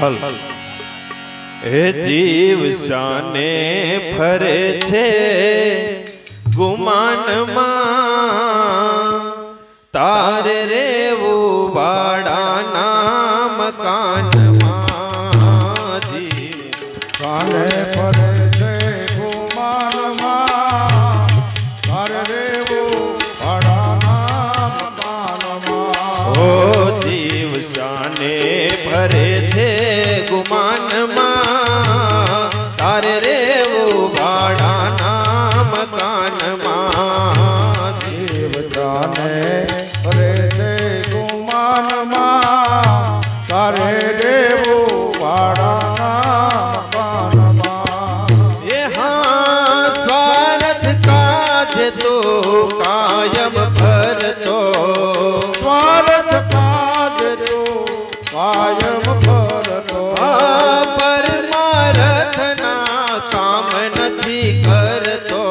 હલ હે જીવ શાને ફરે છે ગુમાનમાં. તારે રેવું વાડાના મકાનમાં. જીવ કાને ફરે ફરે છે ગુમાનમાં. તારે રેવું ભાડાના મકાનમાં. જીવતાને કાયમ ફરતો આ પરમારથના કામ નથી કરતો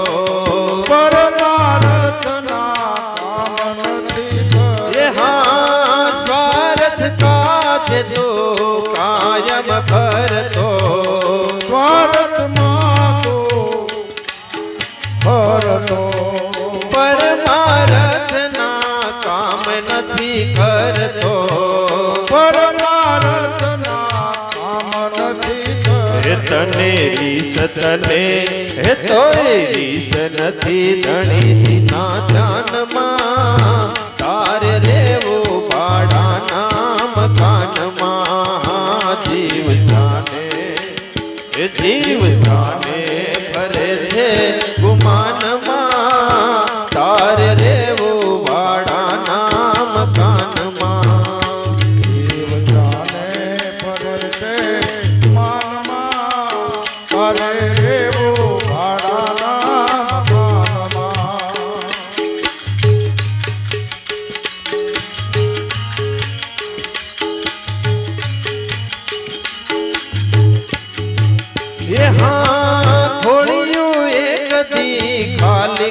હે તને રીસ તને? હે તોય રીસ નથી ધણીથી ના ધ્યાનમાં તારે રેવો ભાડાના મકાનમાં. જીવ સાને જીવ સાને.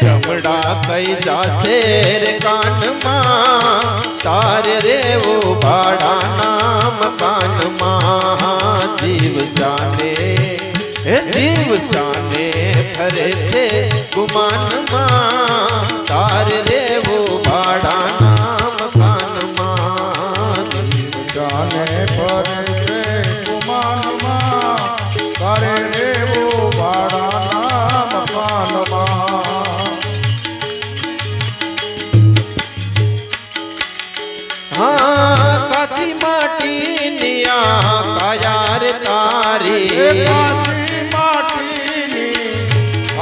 જમડા કઈ જાશે રે કાનમાં. તારે રેવો ભાડાના મકાનમાં જીવ સાને જીવ સાને ફરે છે ગુમાનમાં. તારે રેવો ભાડાના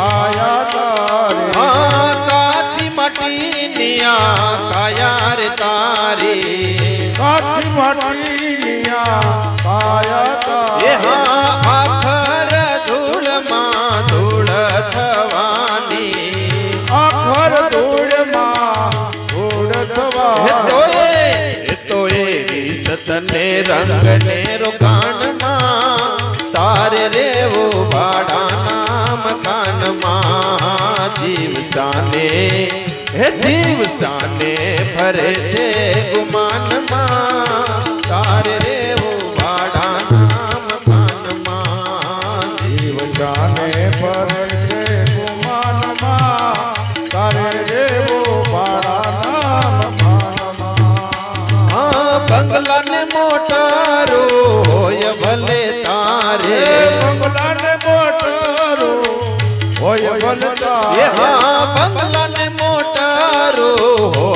આયા તારે. કાચી માટીની આ કાયા રે તારી એ. હા આખર ધૂળમાં ધૂળ થવાની આખર ધૂળમાં ધૂળ હે થવા. તોય હે તોય રીસ તને રંગ ને રોકાણમાં તારે રેવો ભાડાના મકાનમાં જીવ સાને હે જીવ સાને ફરે છે ગુમાનમાં તારે રેવો ભાડાના મકાનમાં જીવ જાને ફરે છે ગુમાનમાં, તારે રેવો ભાડાના મકાનમાં. હા બંગલા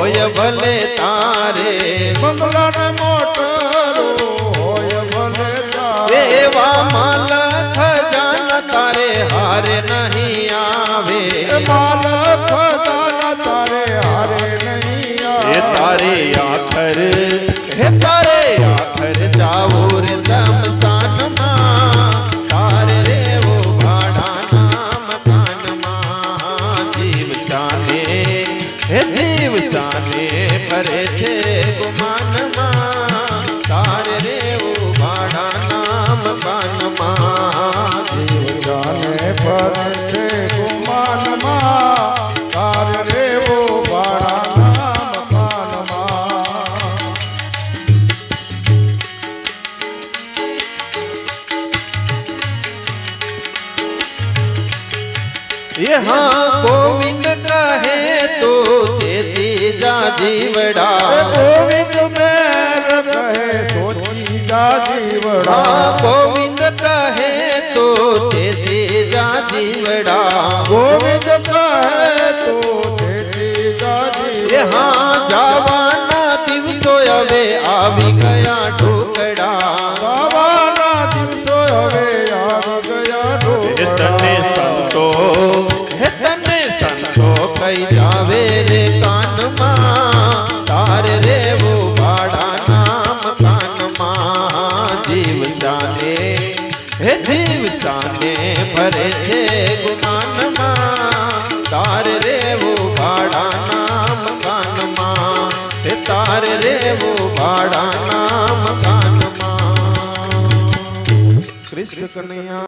હોય ભલે તારે બંગલાને મોટરો હોય ભલે એવા માલ તારે હારે નહીં આવે માલ ખજાના તારે હારે નહીં આવે. તારે આખર હે જીવ શાને ફરે છે ગુમાનમાં તારે રેવો ભાડાના મકાનમાં જીવ જાને ફરે છે ગુમાનમાં તારે રેવો ભાડાના મકાનમાં યહાં ગોવિંદ કહે તો जीवड़ा। गोविंद मैं हाँ, कहे तो जा जीवड़ा। गोविंद कहे तो जा जीवड़ा। गोविंद कहे तो दे जा जीवड़ा। हाँ जावाना दिवसो अवे आवी गया ढोकड़ा। जावाना दिवसो अवे आवी गया ढोकड़ा। तने संतो तने संतो कई जावे रे। જીવ સાને ફરે છે ગુમાનમાં તારે રેવો ભાડાના મકાનમાં હે તારે રેવો ભાડાના મકાનમાં કૃષ્ણ કનૈયા